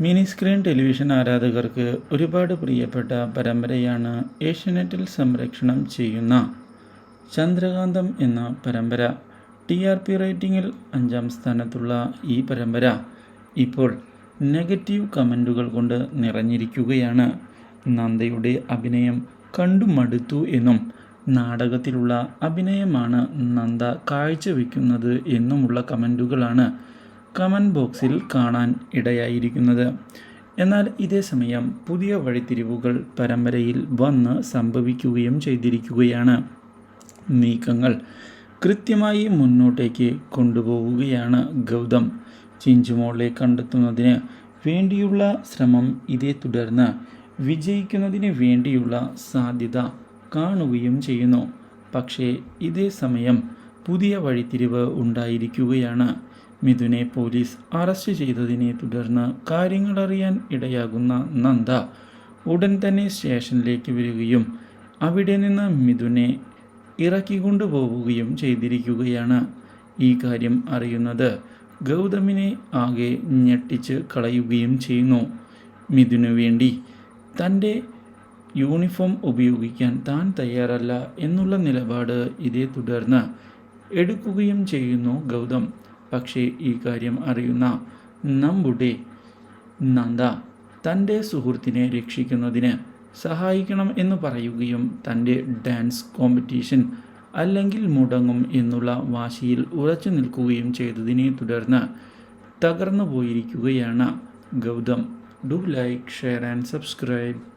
Mini screen television ആരാധകർക്ക് ഒരുപാട് പ്രിയപ്പെട്ട പരമ്പരയാണ് ഏഷ്യനെറ്റിൽ സംരക്ഷണം ചെയ്യുന്ന ചന്ദ്രകാന്തം എന്ന പരമ്പര. ടി ആർ പി റേറ്റിംഗിൽ അഞ്ചാം സ്ഥാനത്തുള്ള ഈ പരമ്പര ഇപ്പോൾ നെഗറ്റീവ് കമന്റുകൾ കൊണ്ട് നിറഞ്ഞിരിക്കുകയാണ്. നന്ദയുടെ അഭിനയം കണ്ടു മടുത്തു എന്നും നാടകത്തിലുള്ള അഭിനയമാണ് നന്ദ കാഴ്ചവെക്കുന്നത് എന്നുമുള്ള കമന്റുകളാണ് കമന്റ് ബോക്സിൽ കാണാൻ ഇടയായിരിക്കുന്നത്. എന്നാൽ ഇതേസമയം പുതിയ വഴിത്തിരിവുകൾ പരമ്പരയിൽ വന്ന് സംഭവിക്കുകയും ചെയ്തിരിക്കുകയാണ്. നീക്കങ്ങൾ കൃത്യമായി മുന്നോട്ടേക്ക് കൊണ്ടുപോവുകയാണ് ഗൗതം. ചിഞ്ചുമോളെ കണ്ടെത്തുന്നതിന് വേണ്ടിയുള്ള ശ്രമം ഇതേ തുടർന്ന് വിജയിക്കുന്നതിന് വേണ്ടിയുള്ള സാധ്യത കാണുകയും ചെയ്യുന്നു. പക്ഷേ ഇതേ സമയം പുതിയ വഴിത്തിരിവ് ഉണ്ടായിരിക്കുകയാണ്. മിഥുനെ പോലീസ് അറസ്റ്റ് ചെയ്തതിനെ തുടർന്ന് കാര്യങ്ങളറിയാൻ ഇടയാകുന്ന നന്ദ ഉടൻ തന്നെ സ്റ്റേഷനിലേക്ക് വരികയും അവിടെ നിന്ന് മിഥുനെ ഇറക്കിക്കൊണ്ടുപോവുകയും ചെയ്തിരിക്കുകയാണ്. ഈ കാര്യം അറിയുന്നത് ഗൗതമിനെ ആകെ ഞെട്ടിച്ച് കളയുകയും ചെയ്യുന്നു. മിഥുനു വേണ്ടി തന്റെ യൂണിഫോം ഉപയോഗിക്കാൻ താൻ തയ്യാറല്ല എന്നുള്ള നിലപാട് ഇതേ തുടർന്ന് എടുക്കുകയും ചെയ്യുന്നു ഗൗതം. പക്ഷേ ഈ കാര്യം അറിയുന്ന നമ്മുടെ നന്ദ തന്റെ സുഹൃത്തിനെ രക്ഷിക്കുന്നതിന് സഹായിക്കണം എന്ന് പറയുകയും തന്റെ ഡാൻസ് കോമ്പറ്റീഷൻ അല്ലെങ്കിൽ മുടങ്ങും എന്നുള്ള വാശിയിൽ ഉറച്ചു നിൽക്കുകയും ചെയ്തതിനെ തുടർന്ന് തകർന്നു പോയിരിക്കുകയാണ് Gautam. Do like share and subscribe.